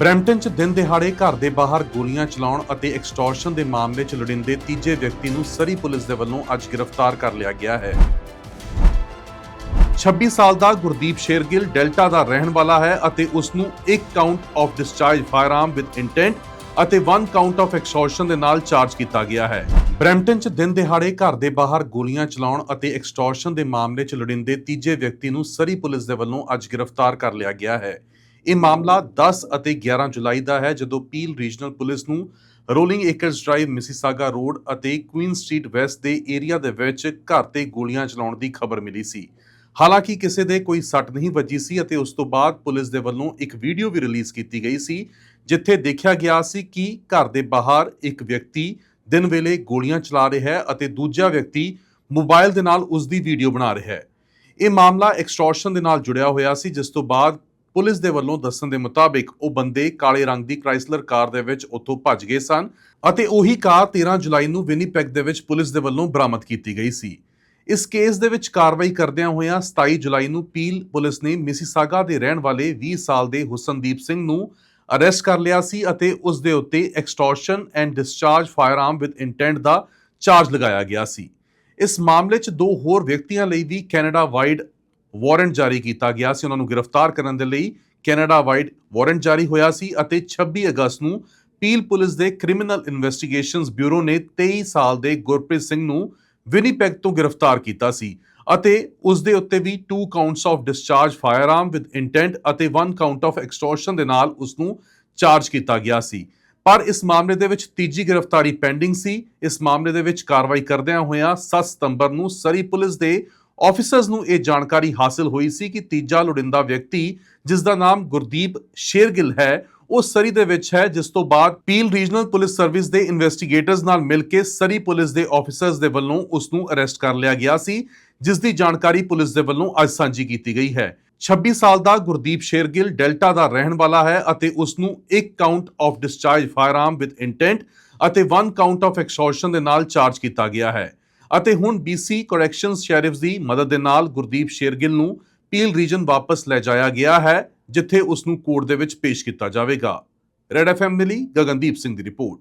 Brampton 'ਚ ਦਿਨ ਦਿਹਾੜੇ ਘਰ ਦੇ ਬਾਹਰ ਗੋਲੀਆਂ ਚਲਾਉਣ ਅਤੇ ਐਕਸਟੋਰਸ਼ਨ ਦੇ ਮਾਮਲੇ 'ਚ ਲੋੜੀਂਦੇ ਤੀਜੇ ਵਿਅਕਤੀ ਨੂੰ ਸਰੀ ਪੁਲਿਸ ਦੇ ਵੱਲੋਂ ਅੱਜ ਗ੍ਰਿਫਤਾਰ ਕਰ ਲਿਆ ਗਿਆ ਹੈ। 26 ਸਾਲ ਦਾ ਗੁਰਦੀਪ ਸ਼ੇਰਗਿੱਲ ਡੈਲਟਾ ਦਾ ਰਹਿਣ ਵਾਲਾ ਹੈ ਅਤੇ ਉਸ ਨੂੰ ਇੱਕ count of discharge firearm with intent ਅਤੇ 1 ਕਾਊਂਟ ਆਫ ਐਕਸਟੋਰਸ਼ਨ ਦੇ ਨਾਲ ਚਾਰਜ ਕੀਤਾ ਗਿਆ ਹੈ। ਬਰੈਂਪਟਨ 'ਚ ਦਿਨ ਦਿਹਾੜੇ ਘਰ ਦੇ ਬਾਹਰ ਗੋਲੀਆਂ ਚਲਾਉਣ ਅਤੇ ਐਕਸਟੋਰਸ਼ਨ ਦੇ ਮਾਮਲੇ 'ਚ ਲੋੜੀਂਦੇ ਤੀਜੇ ਵਿਅਕਤੀ ਨੂੰ ਸਰੀ ਪੁਲਿਸ ਦੇ ਵੱਲੋਂ ਅੱਜ ਗ੍ਰਿਫਤਾਰ ਕਰ ਲਿਆ ਗਿਆ ਹੈ। ਇਹ ਮਾਮਲਾ 10 ਅਤੇ 11 ਜੁਲਾਈ ਦਾ ਹੈ, ਜਦੋਂ ਪੀਲ ਰੀਜਨਲ ਪੁਲਿਸ ਨੂੰ Rolling Acres drive Mississauga road ਅਤੇ ਕੁਈਨ ਸਟਰੀਟ ਵੈਸਟ ਦੇ ਏਰੀਆ ਦੇ ਵਿੱਚ ਘਰ ਤੇ ਗੋਲੀਆਂ ਚਲਾਉਣ ਦੀ ਖਬਰ ਮਿਲੀ ਸੀ। ਹਾਲਾਂਕਿ ਕਿਸੇ ਦੇ ਕੋਈ ਸੱਟ ਨਹੀਂ ਵੱਜੀ ਸੀ ਅਤੇ ਉਸ ਤੋਂ ਬਾਅਦ ਪੁਲਿਸ ਦੇ ਵੱਲੋਂ ਇੱਕ ਵੀਡੀਓ ਵੀ ਰਿਲੀਜ਼ ਕੀਤੀ ਗਈ ਸੀ, ਜਿੱਥੇ ਦੇਖਿਆ ਗਿਆ ਸੀ ਕਿ ਘਰ ਦੇ ਬਾਹਰ ਇੱਕ ਵਿਅਕਤੀ ਦਿਨ ਵੇਲੇ ਗੋਲੀਆਂ ਚਲਾ ਰਿਹਾ ਹੈ ਅਤੇ ਦੂਜਾ ਵਿਅਕਤੀ ਮੋਬਾਈਲ ਦੇ ਨਾਲ ਉਸ ਦੀ ਵੀਡੀਓ ਬਣਾ ਰਿਹਾ ਹੈ। ਇਹ ਮਾਮਲਾ ਐਕਸਟੋਰਸ਼ਨ ਦੇ ਨਾਲ ਜੁੜਿਆ ਹੋਇਆ ਸੀ, ਜਿਸ ਤੋਂ ਬਾਅਦ ਪੁਲਿਸ ਦੇ ਵੱਲੋਂ ਦੱਸਣ ਦੇ ਮੁਤਾਬਿਕ ਉਹ ਬੰਦੇ ਕਾਲੇ ਰੰਗ ਦੀ ਕ੍ਰਾਈਸਲਰ ਕਾਰ ਦੇ ਵਿੱਚ ਉੱਥੋਂ ਭੱਜ ਗਏ ਸਨ ਅਤੇ ਉਹੀ ਕਾਰ 13 ਜੁਲਾਈ ਨੂੰ ਵਿਨੀਪੈਗ ਦੇ ਵਿੱਚ ਪੁਲਿਸ ਦੇ ਵੱਲੋਂ ਬਰਾਮਦ ਕੀਤੀ ਗਈ ਸੀ। ਇਸ ਕੇਸ ਦੇ ਵਿੱਚ ਕਾਰਵਾਈ ਕਰਦਿਆਂ ਹੋਇਆਂ 27 ਜੁਲਾਈ ਨੂੰ ਪੀਲ ਪੁਲਿਸ ਨੇ ਮਿਸੀਸਾਗਾ ਦੇ ਰਹਿਣ ਵਾਲੇ 20 ਸਾਲ ਦੇ ਹੁਸਨਦੀਪ ਸਿੰਘ ਨੂੰ ਅਰੈਸਟ ਕਰ ਲਿਆ ਸੀ ਅਤੇ ਉਸ ਦੇ ਉੱਤੇ extortion and discharge firearm with intent the charge ਲਗਾਇਆ ਗਿਆ ਸੀ। ਇਸ ਮਾਮਲੇ 'ਚ ਦੋ ਹੋਰ ਵਿਅਕਤੀਆਂ ਲਈ ਵੀ ਕੈਨੇਡਾ ਵਾਈਡ ਵਾਰੰਟ ਜਾਰੀ ਕੀਤਾ ਗਿਆ ਸੀ। ਉਹਨਾਂ ਨੂੰ ਗ੍ਰਿਫਤਾਰ ਕਰਨ ਦੇ ਲਈ ਕੈਨੇਡਾ ਵਾਈਡ ਵਾਰੰਟ ਜਾਰੀ ਹੋਇਆ ਸੀ ਅਤੇ 26 ਅਗਸਤ ਨੂੰ ਪੀਲ ਪੁਲਿਸ ਦੇ ਕ੍ਰਿਮੀਨਲ ਇਨਵੈਸਟੀਗੇਸ਼ਨਸ ਬਿਊਰੋ ਨੇ 23 ਸਾਲ ਦੇ ਗੁਰਪ੍ਰੀਤ ਸਿੰਘ ਨੂੰ ਵਿਨੀਪੈਗ ਤੋਂ ਗ੍ਰਿਫਤਾਰ ਕੀਤਾ ਸੀ ਅਤੇ ਉਸ ਦੇ ਉੱਤੇ ਵੀ 2 counts of discharge firearm with intent ਅਤੇ 1 ਕਾਊਂਟ ਆਫ ਐਕਸਟੋਰਸ਼ਨ ਦੇ ਨਾਲ ਉਸ ਨੂੰ ਚਾਰਜ ਕੀਤਾ ਗਿਆ ਸੀ। ਪਰ ਇਸ ਮਾਮਲੇ ਦੇ ਵਿੱਚ ਤੀਜੀ ਗ੍ਰਿਫਤਾਰੀ ਪੈਂਡਿੰਗ ਸੀ। ਇਸ ਮਾਮਲੇ ਦੇ ਵਿੱਚ ਕਾਰਵਾਈ ਕਰਦਿਆਂ ਹੋਇਆਂ 7 ਸਤੰਬਰ ਨੂੰ ਸਰੀ ਪੁਲਿਸ ਦੇ ਆਫੀਸਰਸ ਨੂੰ ਇਹ ਜਾਣਕਾਰੀ ਹਾਸਲ ਹੋਈ ਸੀ ਕਿ ਤੀਜਾ ਲੋੜਿੰਦਾ ਵਿਅਕਤੀ, ਜਿਸ ਦਾ ਨਾਮ ਗੁਰਦੀਪ ਸ਼ੇਰਗਿੱਲ ਹੈ, ਉਹ ਸਰੀ ਦੇ ਵਿੱਚ ਹੈ, ਜਿਸ ਤੋਂ ਬਾਅਦ ਪੀਲ ਰੀਜਨਲ ਪੁਲਿਸ ਸਰਵਿਸ ਦੇ ਇਨਵੈਸਟੀਗੇਟਰਸ ਨਾਲ ਮਿਲ ਕੇ ਸਰੀ ਪੁਲਿਸ ਦੇ ਆਫੀਸਰਸ ਦੇ ਵੱਲੋਂ ਉਸ ਨੂੰ ਅਰੈਸਟ ਕਰ ਲਿਆ ਗਿਆ ਸੀ, ਜਿਸ ਦੀ ਜਾਣਕਾਰੀ ਪੁਲਿਸ ਦੇ ਵੱਲੋਂ ਅੱਜ ਸਾਂਝੀ ਕੀਤੀ ਗਈ ਹੈ। 26 ਸਾਲ ਦਾ ਗੁਰਦੀਪ ਸ਼ੇਰਗਿੱਲ ਡੈਲਟਾ ਦਾ ਰਹਿਣ ਵਾਲਾ ਹੈ ਅਤੇ ਉਸ ਨੂੰ ਇੱਕ count of discharge firearm with intent ਅਤੇ 1 ਕਾਊਂਟ ਆਫ ਐਕਸਟੋਰਸ਼ਨ ਦੇ ਨਾਲ ਚਾਰਜ ਕੀਤਾ ਗਿਆ ਹੈ। ਅਤੇ ਹੁਣ BC ਕਰੈਕਸ਼ਨਸ ਸ਼ੈਰਿਫਸ ਦੀ ਮਦਦ ਦੇ ਨਾਲ ਗੁਰਦੀਪ ਸ਼ੇਰਗਿੱਲ ਨੂੰ ਪੀਲ ਰੀਜਨ ਵਾਪਸ ਲੈ ਜਾਇਆ ਗਿਆ ਹੈ, ਜਿੱਥੇ ਉਸ ਨੂੰ ਕੋਰਟ ਦੇ ਵਿੱਚ ਪੇਸ਼ ਕੀਤਾ ਜਾਵੇਗਾ। ਰੈਡ ਐਫਐਮ ਲਈ ਗਗਨਦੀਪ ਸਿੰਘ ਦੀ ਰਿਪੋਰਟ।